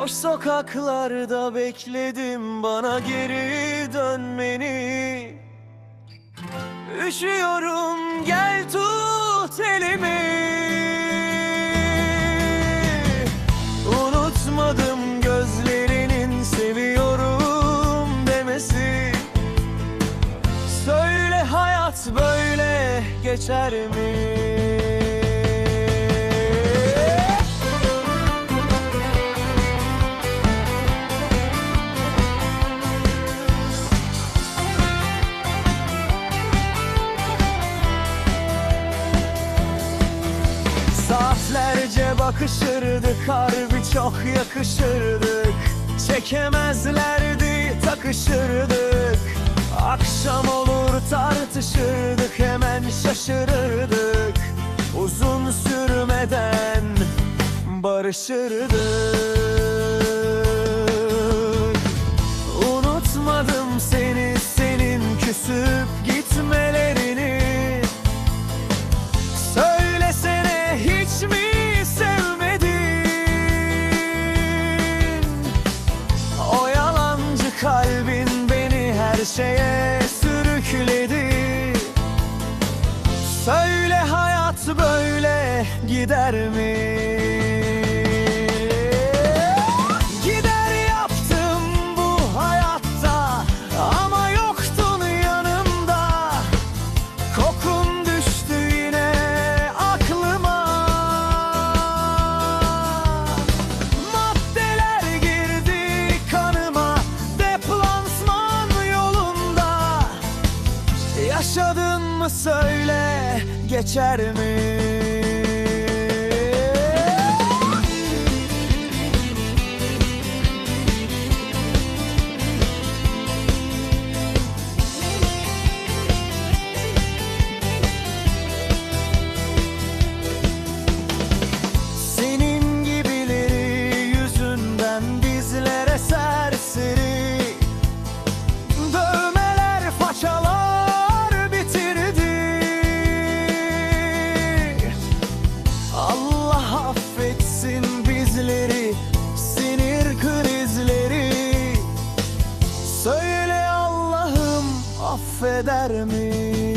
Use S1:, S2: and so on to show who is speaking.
S1: Boş sokaklarda bekledim bana geri dönmeni. Üşüyorum gel tut elimi. Unutmadım gözlerinin seviyorum demesi. Söyle hayat böyle geçer mi? Saatlerce bakışırdık harbi çok yakışırdık. Çekemezlerdi takışırdık. Akşam olur tartışırdık hemen şaşırırdık. Uzun sürmeden barışırdık hayat böyle gider mi? Yaşadın mı söyle geçer mi? affeder mi?